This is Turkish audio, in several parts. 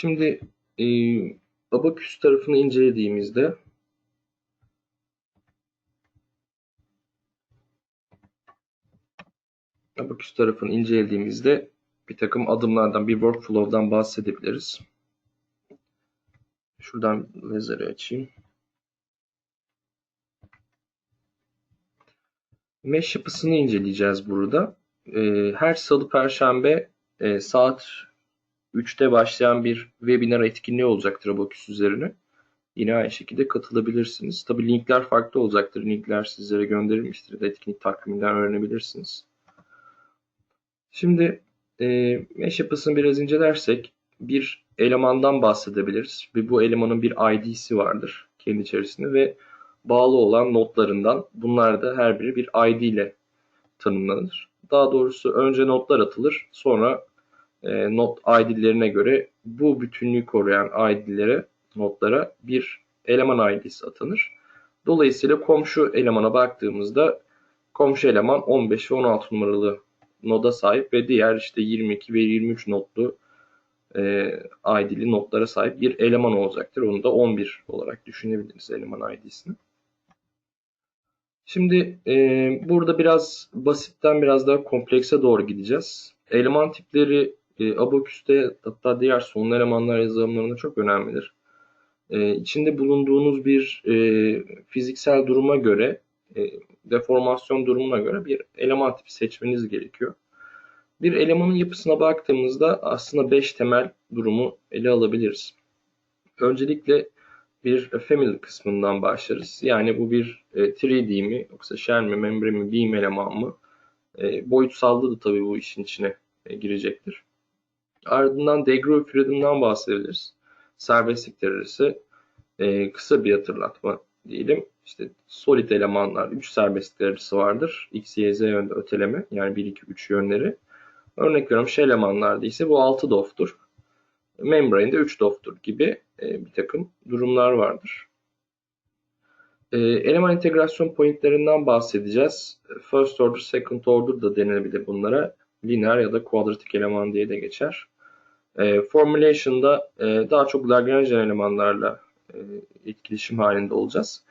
Şimdi e, Abaküs tarafını incelediğimizde Abaküs tarafını incelediğimizde bir takım adımlardan, bir workflow'dan bahsedebiliriz. Şuradan lazeri açayım. Mesh yapısını inceleyeceğiz burada. Ee, her salı perşembe e, saat 3'te başlayan bir webinar etkinliği olacaktır Abaküs üzerine. Yine aynı şekilde katılabilirsiniz. Tabi linkler farklı olacaktır. Linkler sizlere gönderilmiştir. Etkinlik takviminden öğrenebilirsiniz. Şimdi e, mesh yapısını biraz incelersek bir elemandan bahsedebiliriz. Ve bu elemanın bir ID'si vardır kendi içerisinde ve bağlı olan notlarından bunlar da her biri bir ID ile tanımlanır. Daha doğrusu önce notlar atılır sonra e, not ID'lerine göre bu bütünlüğü koruyan ID'lere notlara bir eleman ID'si atanır. Dolayısıyla komşu elemana baktığımızda komşu eleman 15 ve 16 numaralı noda sahip ve diğer işte 22 ve 23 notlu e, ID'li notlara sahip bir eleman olacaktır. Onu da 11 olarak düşünebiliriz eleman ID'sini. Şimdi e, burada biraz basitten biraz daha komplekse doğru gideceğiz. Eleman tipleri e, Abaküs'te hatta diğer son elemanlar yazılımlarında çok önemlidir. E, içinde bulunduğunuz bir e, fiziksel duruma göre, e, deformasyon durumuna göre bir eleman tipi seçmeniz gerekiyor. Bir elemanın yapısına baktığımızda aslında 5 temel durumu ele alabiliriz. Öncelikle bir family kısmından başlarız. Yani bu bir 3D mi yoksa shell mi, membrane mi, beam eleman mı? Boyutsalda da tabii bu işin içine girecektir. Ardından degree freedom'dan bahsedebiliriz. Serbestlik terörisi kısa bir hatırlatma diyelim. İşte solid elemanlar 3 serbestlik arası vardır. X, Y, Z yönde öteleme yani 1, 2, 3 yönleri. Örnek veriyorum shell elemanlarda ise bu 6 doftur. Membrane'de 3 doftur gibi e, bir takım durumlar vardır. E, eleman integrasyon pointlerinden bahsedeceğiz. First order, second order da denilebilir bunlara. Lineer ya da kuadratik eleman diye de geçer. E, formulation'da daha çok Lagrange elemanlarla etkileşim halinde olacağız.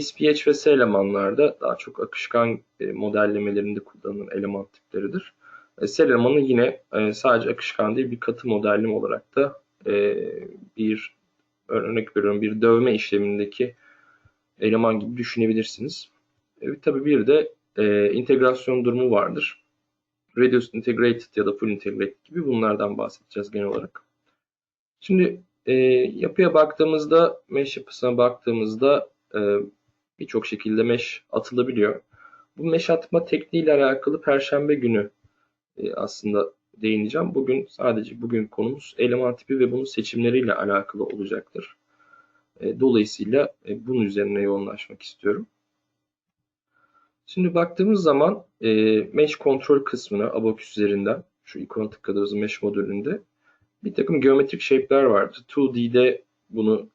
SPH ve S elemanlarda daha çok akışkan modellemelerinde kullanılan eleman tipleridir. Sel elemanı yine sadece akışkan değil bir katı modelleme olarak da bir örnek veriyorum bir dövme işlemindeki eleman gibi düşünebilirsiniz. Evet, tabii bir de e, integrasyon durumu vardır. Reduced Integrated ya da Full Integrated gibi bunlardan bahsedeceğiz genel olarak. Şimdi e, yapıya baktığımızda, mesh yapısına baktığımızda e, birçok şekilde mesh atılabiliyor. Bu mesh atma tekniğiyle alakalı Perşembe günü e, aslında değineceğim. Bugün sadece bugün konumuz eleman tipi ve bunun seçimleriyle alakalı olacaktır. E, dolayısıyla e, bunun üzerine yoğunlaşmak istiyorum. Şimdi baktığımız zaman Mesh Control kısmına Abacus üzerinden şu ikona tıkladığımız Mesh modülünde bir takım geometrik shape'ler vardır. 2D'de bunu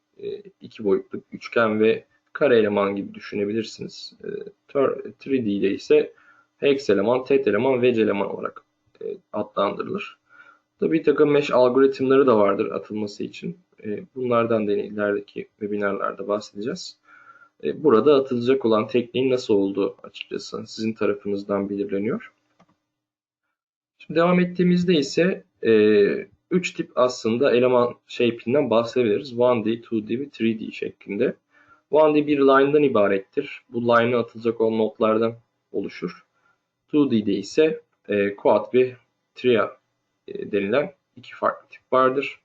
iki boyutlu üçgen ve kare eleman gibi düşünebilirsiniz. 3D'de ise hex eleman, tet eleman, wedge eleman olarak e, adlandırılır. Tabii bir takım mesh algoritmaları da vardır atılması için. E, bunlardan da ilerideki webinarlarda bahsedeceğiz. E, burada atılacak olan tekniğin nasıl olduğu açıkçası sizin tarafınızdan belirleniyor. Şimdi devam ettiğimizde ise 3 tip aslında eleman shape'inden bahsedebiliriz. 1D, 2D ve 3D şeklinde. 1D bir line'dan ibarettir. Bu line'a atılacak olan notlardan oluşur. 2D'de ise e, quad ve tria e, denilen iki farklı tip vardır.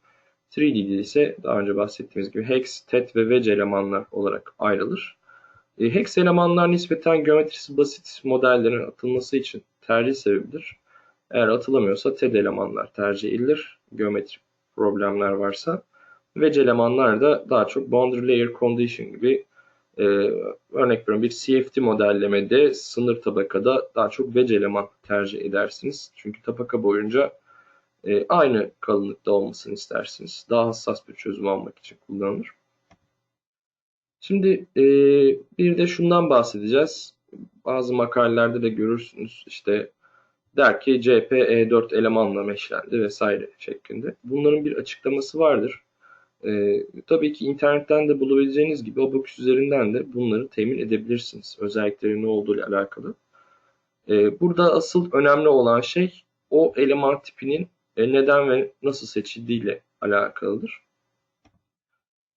3D'de ise daha önce bahsettiğimiz gibi hex, tet ve wedge elemanlar olarak ayrılır. E, hex elemanlar nispeten geometrisi basit modellerin atılması için tercih sebebidir. Eğer atılamıyorsa TED elemanlar tercih edilir. Geometrik problemler varsa. Wedge elemanlar da daha çok boundary layer condition gibi e, örnek veriyorum bir CFD modellemede sınır tabakada daha çok wedge eleman tercih edersiniz. Çünkü tabaka boyunca e, aynı kalınlıkta olmasını istersiniz. Daha hassas bir çözüm almak için kullanılır. Şimdi e, bir de şundan bahsedeceğiz. Bazı makalelerde de görürsünüz işte der ki CP E4 elemanla meşlendi vesaire şeklinde. Bunların bir açıklaması vardır. Ee, tabii ki internetten de bulabileceğiniz gibi Abacus üzerinden de bunları temin edebilirsiniz. Özellikleri ne olduğu ile alakalı. Ee, burada asıl önemli olan şey o eleman tipinin e, neden ve nasıl seçildiği ile alakalıdır.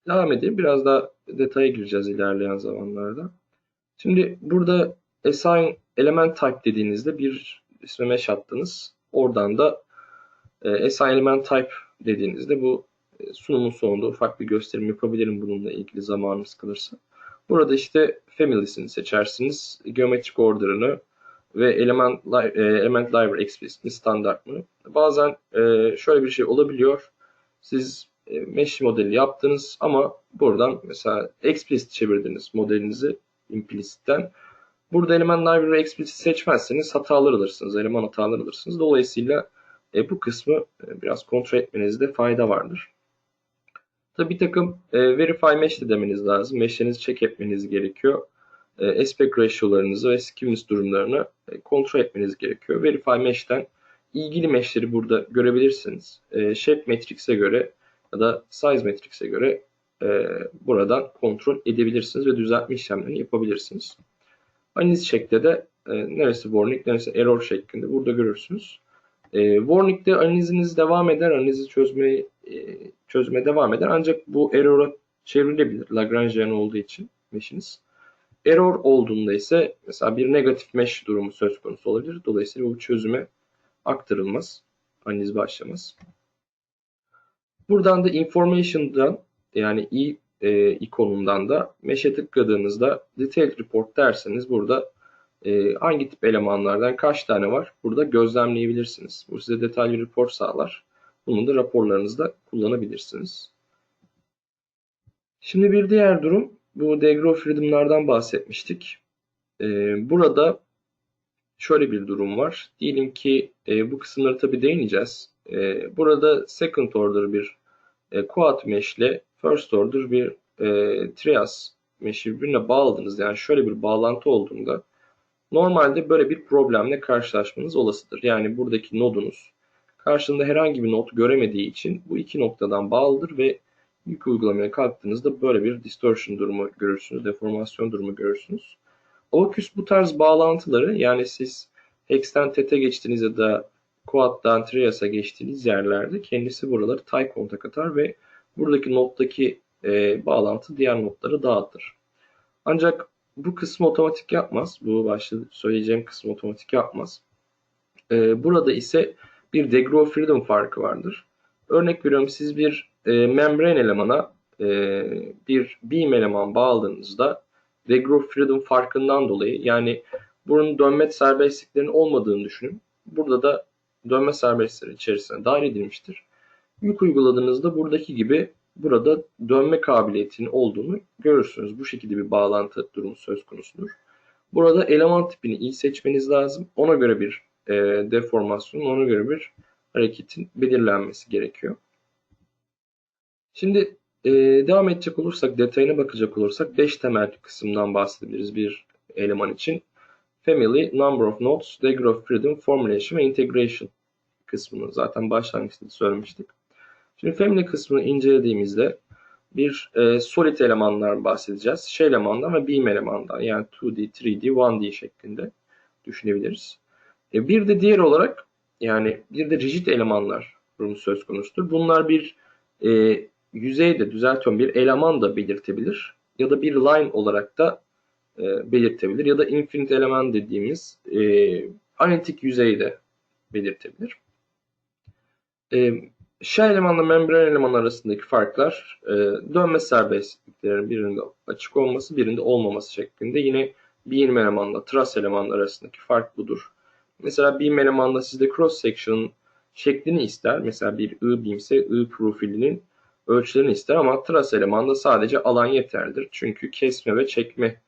Devam edelim. Biraz daha detaya gireceğiz ilerleyen zamanlarda. Şimdi burada assign element type dediğinizde bir isme mesh attınız. Oradan da e, assign element type dediğinizde bu e, sunumun sonunda ufak bir gösterim yapabilirim bununla ilgili zamanınız kalırsa. Burada işte family'sini seçersiniz. Geometrik order'ını ve element, e, element library explicit mi standart mı? Bazen e, şöyle bir şey olabiliyor. Siz mesh modeli yaptınız ama buradan mesela explicit çevirdiniz modelinizi implicit'ten. Burada element library explicit seçmezseniz hatalar alırsınız, eleman hataları alırsınız. Dolayısıyla e, bu kısmı e, biraz kontrol etmenizde fayda vardır. Tabi bir takım e, verify mesh de demeniz lazım. Mesh'lerinizi check etmeniz gerekiyor. E, aspect ratio'larınızı ve skewness durumlarını e, kontrol etmeniz gerekiyor. Verify mesh'ten ilgili mesh'leri burada görebilirsiniz. E, shape matrix'e göre ya da size matrix'e göre e, buradan kontrol edebilirsiniz ve düzeltme işlemlerini yapabilirsiniz. Analiz şekli de e, neresi warning, neresi error şeklinde burada görürsünüz. E, warning'de analiziniz devam eder, analizi çözmeye e, çözmeye devam eder. Ancak bu error'a çevrilebilir Lagrangian olduğu için mesh'iniz. Error olduğunda ise mesela bir negatif mesh durumu söz konusu olabilir. Dolayısıyla bu çözüme aktarılmaz. Analiz başlamaz. Buradan da information'dan yani i e, ikonundan da mesh'e tıkladığınızda detailed report derseniz burada e, hangi tip elemanlardan kaç tane var burada gözlemleyebilirsiniz. Bu size detaylı report sağlar. Bunu da raporlarınızda kullanabilirsiniz. Şimdi bir diğer durum bu degree of freedom'lardan bahsetmiştik. E, burada şöyle bir durum var. Diyelim ki e, bu kısımları tabi değineceğiz. E, burada second order bir e, quad mesh ile first order bir e, trias mesh'i birbirine bağladınız. Yani şöyle bir bağlantı olduğunda normalde böyle bir problemle karşılaşmanız olasıdır. Yani buradaki nodunuz karşında herhangi bir not göremediği için bu iki noktadan bağlıdır ve yük uygulamaya kalktığınızda böyle bir distortion durumu görürsünüz, deformasyon durumu görürsünüz. Ocus bu tarz bağlantıları yani siz Hex'ten TET'e geçtiğiniz ya da Quad'dan Trias'a geçtiğiniz yerlerde kendisi buraları tie kontak atar ve buradaki nottaki e, bağlantı diğer notları dağıtır. Ancak bu kısmı otomatik yapmaz. Bu başta söyleyeceğim kısmı otomatik yapmaz. E, burada ise bir degree of freedom farkı vardır. Örnek veriyorum siz bir e, membrane elemana e, bir beam eleman bağladığınızda degree freedom farkından dolayı yani bunun dönme serbestliklerinin olmadığını düşünün. Burada da dönme serbestleri içerisine dahil edilmiştir. Yük uyguladığınızda buradaki gibi burada dönme kabiliyetinin olduğunu görürsünüz. Bu şekilde bir bağlantı durumu söz konusudur. Burada eleman tipini iyi seçmeniz lazım. Ona göre bir e, deformasyon, ona göre bir hareketin belirlenmesi gerekiyor. Şimdi e, devam edecek olursak, detayına bakacak olursak 5 temel kısımdan bahsedebiliriz bir eleman için. Family, Number of Nodes, Degree of Freedom, Formulation ve Integration kısmını zaten başlangıçta söylemiştik. Şimdi family kısmını incelediğimizde bir e, solid elemanlar bahsedeceğiz. Şey elemandan ve beam elemandan yani 2D, 3D, 1D şeklinde düşünebiliriz. E, bir de diğer olarak yani bir de rigid elemanlar söz konusudur. Bunlar bir e, yüzeyde düzeltiyorum bir eleman da belirtebilir ya da bir line olarak da e, belirtebilir ya da infinite eleman dediğimiz e, analitik yüzeyde belirtebilir. E, Shell elemanla membran eleman arasındaki farklar e, dönme serbestliklerinin birinde açık olması birinde olmaması şeklinde. Yine beam elemanla truss eleman arasındaki fark budur. Mesela beam elemanla sizde cross section şeklini ister. Mesela bir I beam ise I profilinin ölçülerini ister ama truss elemanda sadece alan yeterlidir. Çünkü kesme ve çekme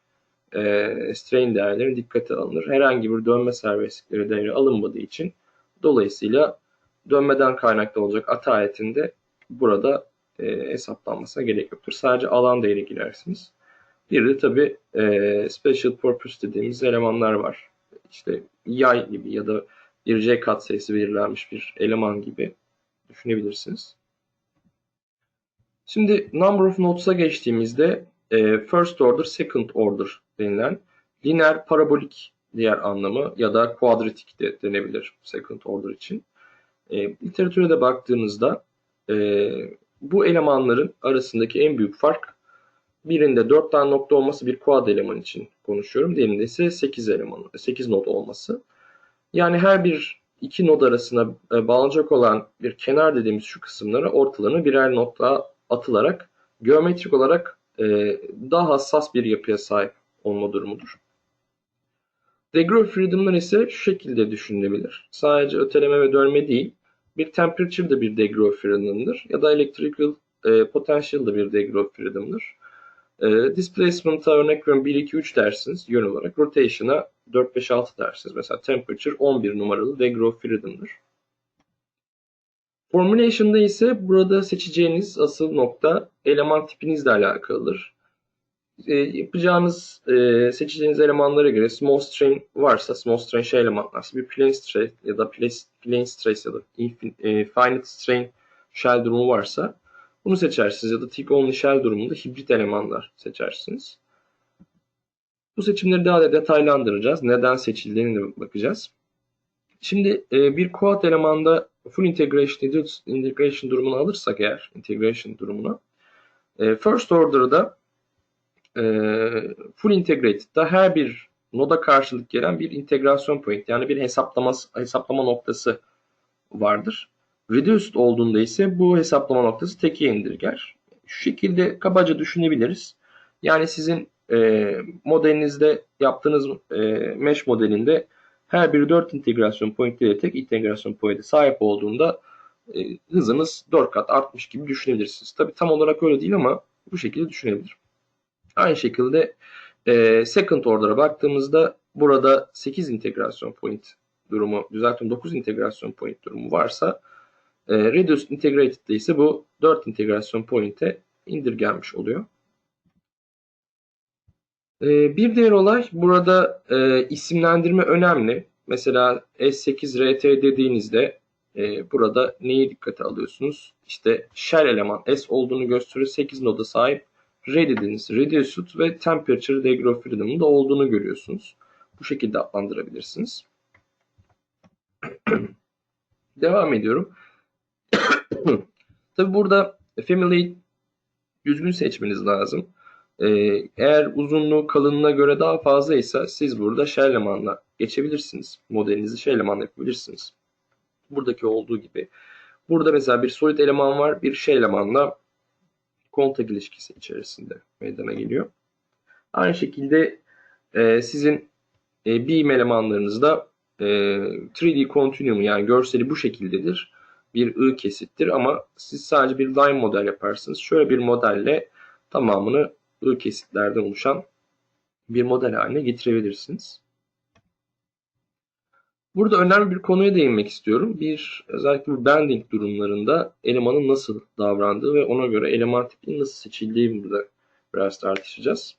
e, strain değerleri dikkate alınır. Herhangi bir dönme serbestlikleri değeri alınmadığı için dolayısıyla dönmeden kaynaklı olacak ata ayetinde burada e, hesaplanmasına gerek yoktur. Sadece alan değeri girersiniz. Bir de tabi e, special purpose dediğimiz elemanlar var. İşte yay gibi ya da bir C katsayısı belirlenmiş bir eleman gibi düşünebilirsiniz. Şimdi number of nodes'a geçtiğimizde e, first order, second order denilen lineer parabolik diğer anlamı ya da kuadratik de denebilir second order için. E, literatüre de baktığınızda e, bu elemanların arasındaki en büyük fark birinde 4 tane nokta olması bir quad eleman için konuşuyorum. Diğerinde ise 8 eleman, 8 nod olması. Yani her bir iki nod arasına e, bağlanacak olan bir kenar dediğimiz şu kısımlara ortalarına birer nokta atılarak geometrik olarak e, daha hassas bir yapıya sahip olma durumudur. Degree of freedom'lar ise şu şekilde düşünülebilir. Sadece öteleme ve dönme değil, bir temperature da bir degree of freedom'dır ya da electrical e, potential da bir degree of freedom'dır. E, displacement'a örnek veriyorum 1, 2, 3 dersiniz yön olarak. Rotation'a 4, 5, 6 dersiniz. Mesela temperature 11 numaralı degree of freedom'dır. Formulation'da ise burada seçeceğiniz asıl nokta eleman tipinizle alakalıdır. E, yapacağınız, e, seçeceğiniz elemanlara göre small strain varsa, small strain şey elemanlarsa bir plane strain ya da plane, plane ya da e, finite strain shell durumu varsa bunu seçersiniz ya da tick only shell durumunda hibrit elemanlar seçersiniz. Bu seçimleri daha da detaylandıracağız. Neden seçildiğini de bakacağız. Şimdi e, bir quad elemanda full integration, integration durumunu alırsak eğer, integration durumuna, e, first order'da e, full integrated'da her bir noda karşılık gelen bir integrasyon point yani bir hesaplama, hesaplama noktası vardır. Reduced olduğunda ise bu hesaplama noktası teke indirger. Şu şekilde kabaca düşünebiliriz. Yani sizin e, modelinizde yaptığınız e, mesh modelinde her biri 4 integrasyon point ile tek integrasyon point'e sahip olduğunda e, hızınız 4 kat artmış gibi düşünebilirsiniz. Tabi tam olarak öyle değil ama bu şekilde düşünebilir. Aynı şekilde e, second order'a baktığımızda burada 8 integrasyon point durumu, düzeltiyorum 9 integrasyon point durumu varsa e, reduced integrated'de ise bu 4 integrasyon point'e indirgenmiş oluyor. E, bir diğer olay burada e, isimlendirme önemli. Mesela S8RT dediğinizde e, burada neyi dikkate alıyorsunuz? İşte shell eleman S olduğunu gösteriyor. 8 noda sahip R dediğiniz reduced ve temperature degree freedom'ın da olduğunu görüyorsunuz. Bu şekilde adlandırabilirsiniz. Devam ediyorum. Tabi burada family düzgün seçmeniz lazım. Ee, eğer uzunluğu kalınlığına göre daha fazlaysa siz burada shell elemanla geçebilirsiniz. Modelinizi shell elemanla yapabilirsiniz. Buradaki olduğu gibi. Burada mesela bir solid eleman var. Bir elemanla kontak ilişkisi içerisinde meydana geliyor. Aynı şekilde e, sizin e, beam elemanlarınızda e, 3D continuum yani görseli bu şekildedir. Bir I kesittir ama siz sadece bir line model yaparsınız. Şöyle bir modelle tamamını I kesitlerden oluşan bir model haline getirebilirsiniz. Burada önemli bir konuya değinmek istiyorum. Bir özellikle bu bending durumlarında elemanın nasıl davrandığı ve ona göre eleman tipinin nasıl seçildiği burada biraz tartışacağız.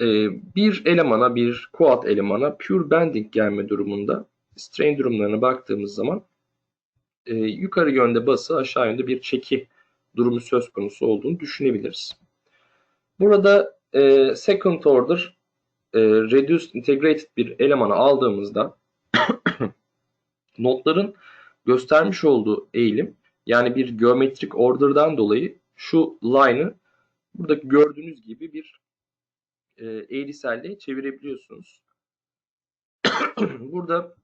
Ee, bir elemana, bir quad elemana pure bending gelme durumunda strain durumlarına baktığımız zaman e, yukarı yönde bası aşağı yönde bir çeki durumu söz konusu olduğunu düşünebiliriz. Burada e, second order e, reduced integrated bir elemanı aldığımızda notların göstermiş olduğu eğilim yani bir geometrik order'dan dolayı şu line'ı buradaki gördüğünüz gibi bir e, eğriselle çevirebiliyorsunuz. Burada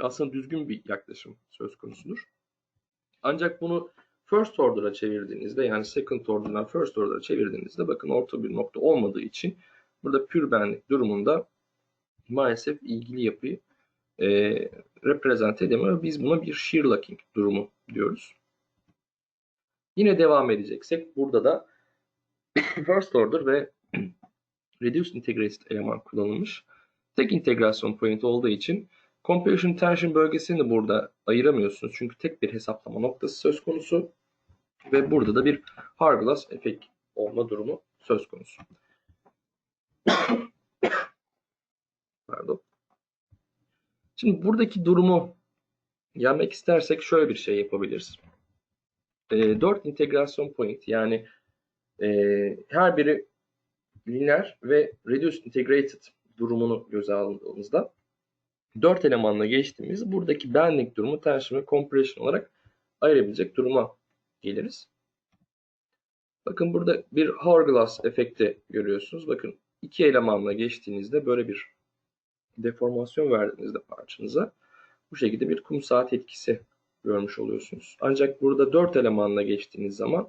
aslında düzgün bir yaklaşım söz konusudur. Ancak bunu first order'a çevirdiğinizde yani second order'dan first order'a çevirdiğinizde bakın orta bir nokta olmadığı için burada pür benlik durumunda maalesef ilgili yapıyı e, reprezent edemiyor. Biz buna bir shear locking durumu diyoruz. Yine devam edeceksek burada da first order ve reduced integrated eleman kullanılmış. Tek integrasyon point olduğu için compression tension bölgesini de burada ayıramıyorsunuz. Çünkü tek bir hesaplama noktası söz konusu. Ve burada da bir Harglass efekt olma durumu söz konusu. Pardon. Şimdi buradaki durumu yenmek istersek şöyle bir şey yapabiliriz. E, 4 integrasyon point yani e, her biri lineer ve reduced integrated durumunu göze aldığımızda 4 elemanla geçtiğimiz buradaki bending durumu tension ve compression olarak ayırabilecek duruma geliriz. Bakın burada bir hourglass efekti görüyorsunuz. Bakın iki elemanla geçtiğinizde böyle bir deformasyon verdiğinizde parçanıza bu şekilde bir kum saat etkisi görmüş oluyorsunuz. Ancak burada 4 elemanla geçtiğiniz zaman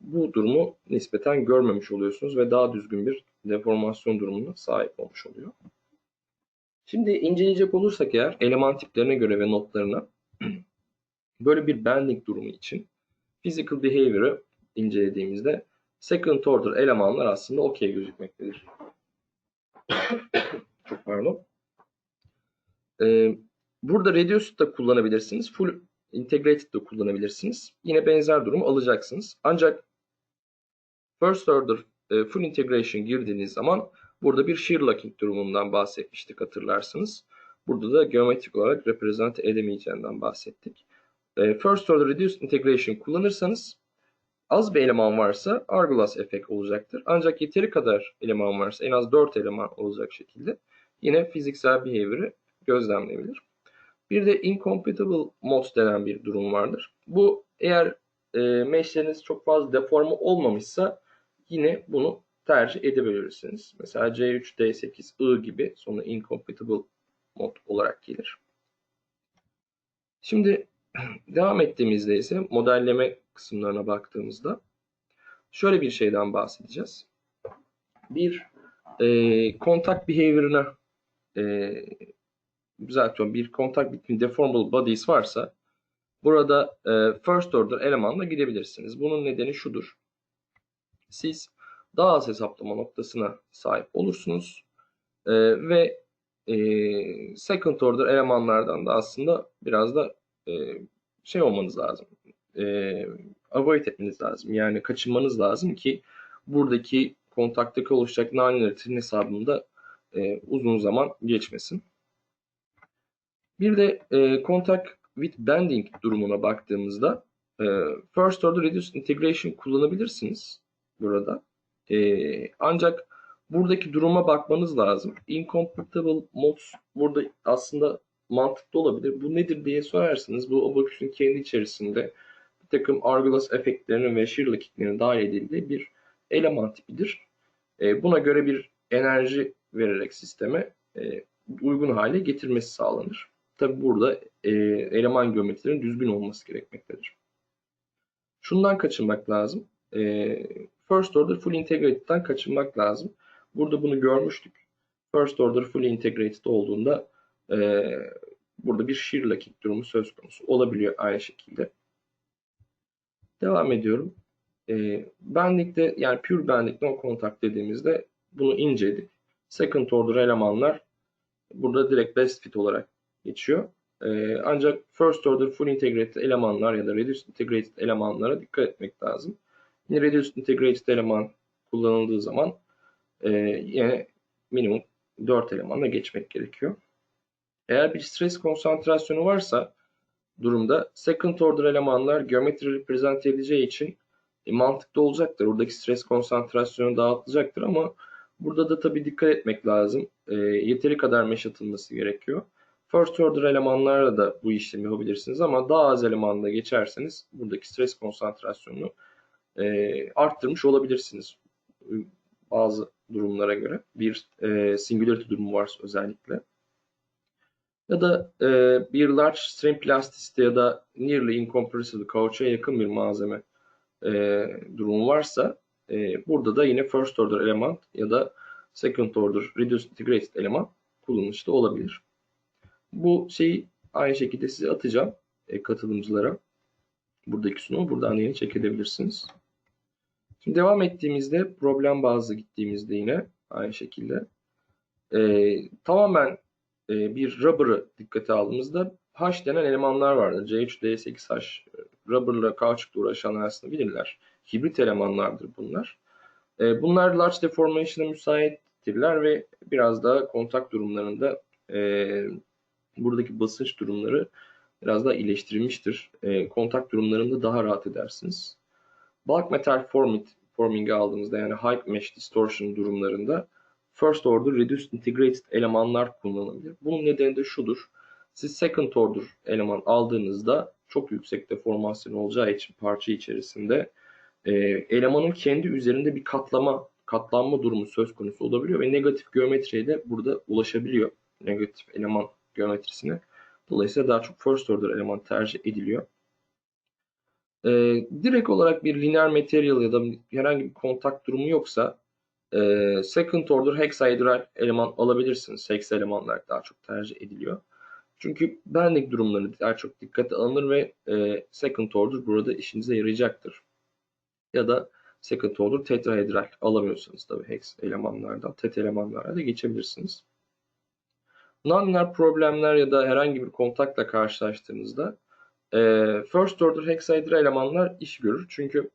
bu durumu nispeten görmemiş oluyorsunuz ve daha düzgün bir deformasyon durumuna sahip olmuş oluyor. Şimdi inceleyecek olursak eğer eleman tiplerine göre ve notlarına böyle bir bending durumu için physical behavior'ı incelediğimizde second order elemanlar aslında okey gözükmektedir. Çok pardon. Ee, burada reduced da kullanabilirsiniz. Full integrated de kullanabilirsiniz. Yine benzer durumu alacaksınız. Ancak first order e, full integration girdiğiniz zaman burada bir shear locking durumundan bahsetmiştik hatırlarsınız. Burada da geometrik olarak represent edemeyeceğinden bahsettik. E, first order reduced integration kullanırsanız az bir eleman varsa Argolas efekt olacaktır. Ancak yeteri kadar eleman varsa en az 4 eleman olacak şekilde yine fiziksel behavior'ı gözlemleyebilir. Bir de incompatible mod denen bir durum vardır. Bu eğer e, meshleriniz çok fazla deforme olmamışsa yine bunu tercih edebilirsiniz. Mesela C3, D8, I gibi sonra incompatible mod olarak gelir. Şimdi devam ettiğimizde ise modelleme kısımlarına baktığımızda şöyle bir şeyden bahsedeceğiz. Bir e, kontak behavior'ına e, düzeltiyorum. Bir kontak between deformable bodies varsa burada e, first order elemanla gidebilirsiniz. Bunun nedeni şudur. Siz daha az hesaplama noktasına sahip olursunuz. E, ve e, second order elemanlardan da aslında biraz da e, şey olmanız lazım. E, avoid etmeniz lazım. Yani kaçınmanız lazım ki buradaki kontaktaki oluşacak nonlinearity'nin hesabında e, uzun zaman geçmesin. Bir de e, contact with bending durumuna baktığımızda e, first order reduced integration kullanabilirsiniz burada. E, ancak buradaki duruma bakmanız lazım. Incompatible mods burada aslında mantıklı olabilir. Bu nedir diye sorarsanız bu Abacus'un kendi içerisinde bir takım Argolas efektlerinin ve shear locking'lerin dahil edildiği bir eleman tipidir. E, buna göre bir enerji vererek sisteme e, uygun hale getirmesi sağlanır. Tabi burada e, eleman geometrilerin düzgün olması gerekmektedir. Şundan kaçınmak lazım. E, first order full integrated'dan kaçınmak lazım. Burada bunu görmüştük. First order full integrated olduğunda e, burada bir shear locking durumu söz konusu olabiliyor aynı şekilde. Devam ediyorum. E, benlikte yani pure benlik no contact dediğimizde bunu inceledik. Second order elemanlar burada direkt best fit olarak geçiyor. E, ancak first order full integrated elemanlar ya da reduced integrated elemanlara dikkat etmek lazım. Yine reduced integrated eleman kullanıldığı zaman e, yine minimum 4 elemanla geçmek gerekiyor. Eğer bir stres konsantrasyonu varsa durumda second order elemanlar geometri represent edeceği için e, mantıklı olacaktır. Oradaki stres konsantrasyonu dağıtılacaktır ama burada da tabii dikkat etmek lazım. E, yeteri kadar mesh atılması gerekiyor. First order elemanlarla da bu işlemi yapabilirsiniz ama daha az elemanla geçerseniz buradaki stres konsantrasyonunu e, arttırmış olabilirsiniz. Bazı durumlara göre bir e, singularity durumu varsa özellikle. Ya da e, bir large strain plasticity ya da nearly incompressible kauçuğa yakın bir malzeme e, durumu varsa e, burada da yine first order element ya da second order reduced integrated eleman kullanışlı olabilir. Bu şeyi aynı şekilde size atacağım e, katılımcılara. Buradaki sunumu buradan yeni çekebilirsiniz. Devam ettiğimizde problem bazlı gittiğimizde yine aynı şekilde e, tamamen e, bir rubber'ı dikkate aldığımızda H denen elemanlar vardır. C3, D8H rubber'la kauçukla uğraşanlar aslında bilirler. Hibrit elemanlardır bunlar. E, bunlar large deformation'a müsaittirler ve biraz daha kontak durumlarında e, buradaki basınç durumları biraz daha iyileştirilmiştir. E, kontak durumlarında daha rahat edersiniz. Bulk metal forming, forming'i aldığımızda yani high mesh distortion durumlarında first order reduced integrated elemanlar kullanılabilir. Bunun nedeni de şudur. Siz second order eleman aldığınızda çok yüksek deformasyon olacağı için parça içerisinde e, elemanın kendi üzerinde bir katlama, katlanma durumu söz konusu olabiliyor ve negatif geometriye de burada ulaşabiliyor. Negatif eleman geometrisine. Dolayısıyla daha çok first order eleman tercih ediliyor. E, direkt olarak bir linear material ya da herhangi bir kontak durumu yoksa e, second order hexahedral eleman alabilirsiniz. Hex elemanlar daha çok tercih ediliyor. Çünkü benlik durumları daha çok dikkate alınır ve e, second order burada işinize yarayacaktır. Ya da second order tetrahedral alamıyorsanız tabii hex elemanlardan tet elemanlara da geçebilirsiniz. Nonlinear problemler ya da herhangi bir kontakla karşılaştığınızda e, first order hexahedral elemanlar iş görür. Çünkü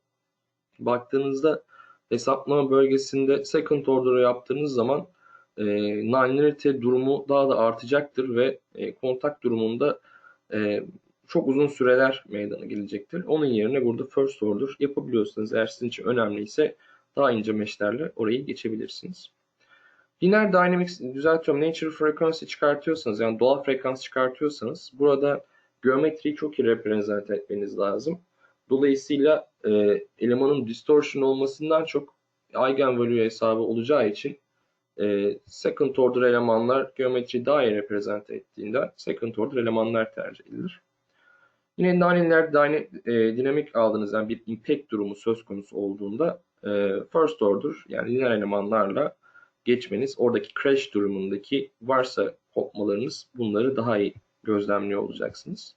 baktığınızda hesaplama bölgesinde second order'ı yaptığınız zaman e, nonlinearity durumu daha da artacaktır ve e, kontak durumunda e, çok uzun süreler meydana gelecektir. Onun yerine burada first order yapabiliyorsanız eğer sizin için önemliyse daha ince meşlerle orayı geçebilirsiniz. Linear Dynamics düzeltiyorum. Natural Frequency çıkartıyorsanız yani doğal frekans çıkartıyorsanız burada geometriyi çok iyi reprezent etmeniz lazım. Dolayısıyla e, elemanın distortion olmasından çok eigenvalue hesabı olacağı için e, second order elemanlar geometriyi daha iyi reprezent ettiğinden second order elemanlar tercih edilir. Yine nonlinear e, dinamik aldığınız yani bir impact durumu söz konusu olduğunda e, first order yani linear elemanlarla geçmeniz oradaki crash durumundaki varsa kopmalarınız bunları daha iyi gözlemliyor olacaksınız.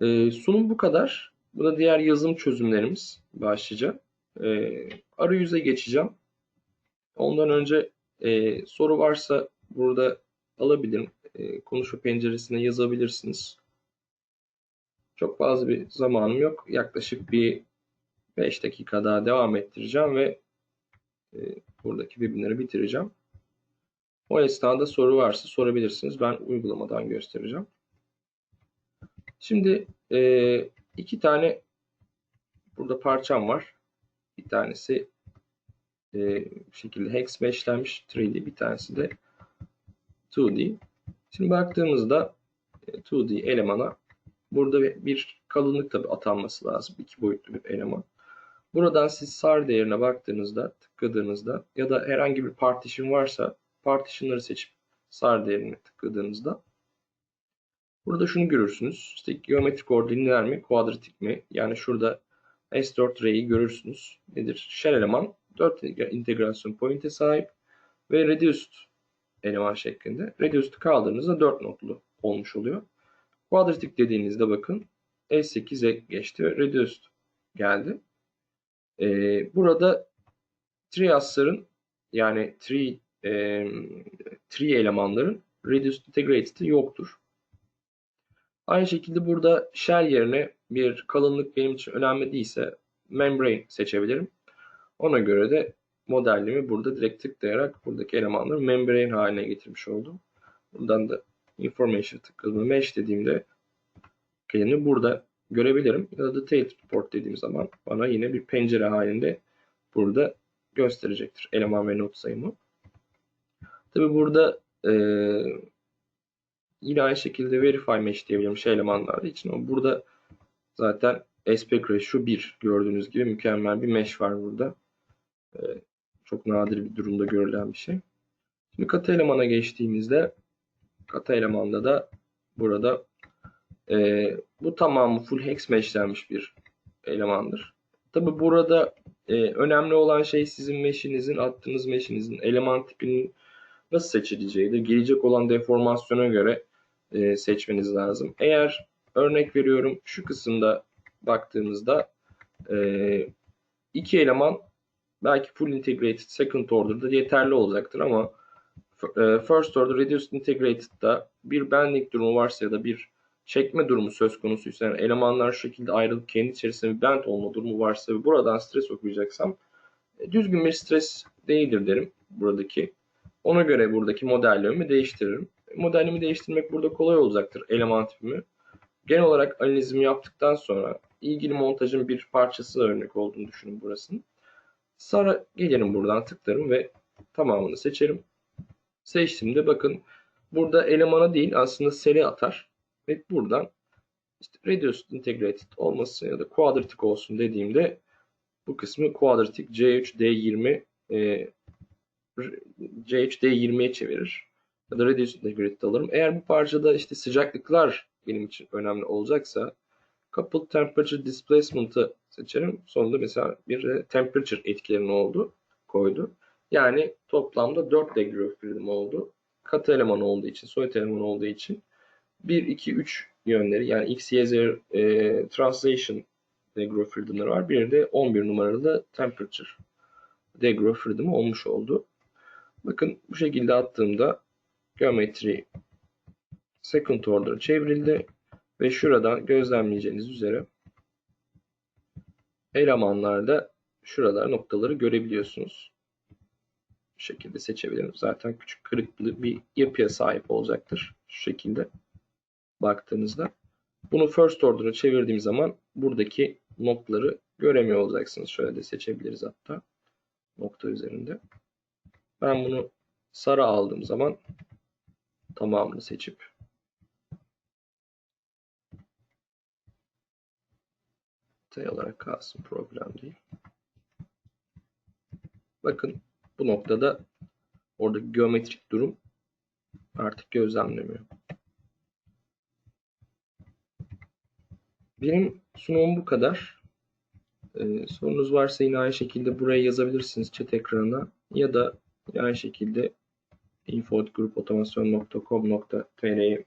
E, sunum bu kadar. Bu da diğer yazım çözümlerimiz başlayacak. E, arayüze geçeceğim. Ondan önce e, soru varsa burada alabilirim. E, konuşma penceresine yazabilirsiniz. Çok fazla bir zamanım yok. Yaklaşık bir 5 dakika daha devam ettireceğim ve e, buradaki webinarı bitireceğim. O esnada soru varsa sorabilirsiniz. Ben uygulamadan göstereceğim. Şimdi e, iki tane burada parçam var. Bir tanesi e, şekilde hex meşlenmiş 3D bir tanesi de 2D. Şimdi baktığımızda 2D e, elemana burada bir kalınlık tabi atanması lazım. iki boyutlu bir eleman. Buradan siz sar değerine baktığınızda, tıkladığınızda ya da herhangi bir partition varsa partitionları seçip sar değerini tıkladığınızda burada şunu görürsünüz. İşte geometrik order lineer mi, kuadratik mi? Yani şurada S4 R'yi görürsünüz. Nedir? Shell eleman 4 integrasyon point'e sahip ve reduced eleman şeklinde. Reduced'ı kaldırdığınızda 4 notlu olmuş oluyor. Kuadratik dediğinizde bakın S8'e geçti ve reduced geldi. Ee, burada triasların yani tree, e, tree elemanların reduced integrated'i yoktur. Aynı şekilde burada shell yerine bir kalınlık benim için önemli değilse membrane seçebilirim. Ona göre de modellimi burada direkt tıklayarak buradaki elemanları membrane haline getirmiş oldum. Buradan da information tıkladım. Mesh dediğimde kelime burada görebilirim. Ya da detailed report dediğim zaman bana yine bir pencere halinde burada gösterecektir eleman ve not sayımı. Tabi burada e, yine aynı şekilde verify mesh diyebilirim şey elemanlarda için ama burada zaten aspect ratio 1 gördüğünüz gibi mükemmel bir mesh var burada. E, çok nadir bir durumda görülen bir şey. Şimdi katı elemana geçtiğimizde katı elemanda da burada e, bu tamamı full hex meshlenmiş bir elemandır. Tabi burada e, önemli olan şey sizin mesh'inizin, attığınız mesh'inizin eleman tipinin nasıl seçileceğidir. Gelecek olan deformasyona göre e, seçmeniz lazım. Eğer örnek veriyorum şu kısımda baktığımızda e, iki eleman belki full integrated second order'da yeterli olacaktır ama e, first order reduced integrated'da bir bending durumu varsa ya da bir çekme durumu söz konusuysa yani elemanlar şu şekilde ayrılıp kendi içerisinde bir bend olma durumu varsa ve buradan stres okuyacaksam e, düzgün bir stres değildir derim buradaki. Ona göre buradaki modellerimi değiştiririm. modelimi değiştirmek burada kolay olacaktır eleman tipimi. Genel olarak analizimi yaptıktan sonra ilgili montajın bir parçası örnek olduğunu düşünün burasının. Sonra gelirim buradan tıklarım ve tamamını seçerim. Seçtiğimde bakın burada elemana değil aslında sele atar. Ve buradan işte reduced integrated olması ya da quadratic olsun dediğimde bu kısmı quadratic C3 D20 e, C3 D20'ye çevirir. Ya da reduced integrated alırım. Eğer bu parçada işte sıcaklıklar benim için önemli olacaksa coupled temperature displacement'ı seçerim. Sonunda mesela bir temperature etkilerinin oldu koydu. Yani toplamda 4 degree of freedom oldu. Katı eleman olduğu için, soyut eleman olduğu için 1, 2, 3 yönleri yani X, Y, Z e, translation degree of freedom'ları var. Bir de 11 numaralı temperature degree of freedom olmuş oldu. Bakın bu şekilde attığımda geometri second order çevrildi ve şuradan gözlemleyeceğiniz üzere elemanlarda şuralar noktaları görebiliyorsunuz. Bu şekilde seçebilirim. Zaten küçük kırıklı bir yapıya sahip olacaktır. Şu şekilde baktığınızda. Bunu first order'a çevirdiğim zaman buradaki noktaları göremiyor olacaksınız. Şöyle de seçebiliriz hatta nokta üzerinde. Ben bunu sarı aldığım zaman tamamını seçip T olarak kalsın problem değil. Bakın bu noktada orada geometrik durum artık gözlemlemiyor. Benim sunumum bu kadar. Ee, sorunuz varsa yine aynı şekilde buraya yazabilirsiniz chat ekranına ya da aynı şekilde info.grupotomasyon.com.tr'ye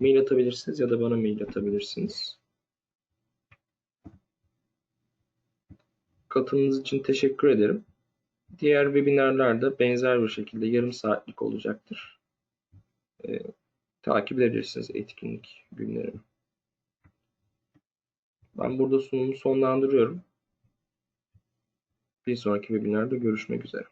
mail atabilirsiniz ya da bana mail atabilirsiniz. Katılımınız için teşekkür ederim. Diğer webinarlarda benzer bir şekilde yarım saatlik olacaktır. Ee, takip edebilirsiniz etkinlik günlerini. Ben burada sunumu sonlandırıyorum. Bir sonraki webinarda görüşmek üzere.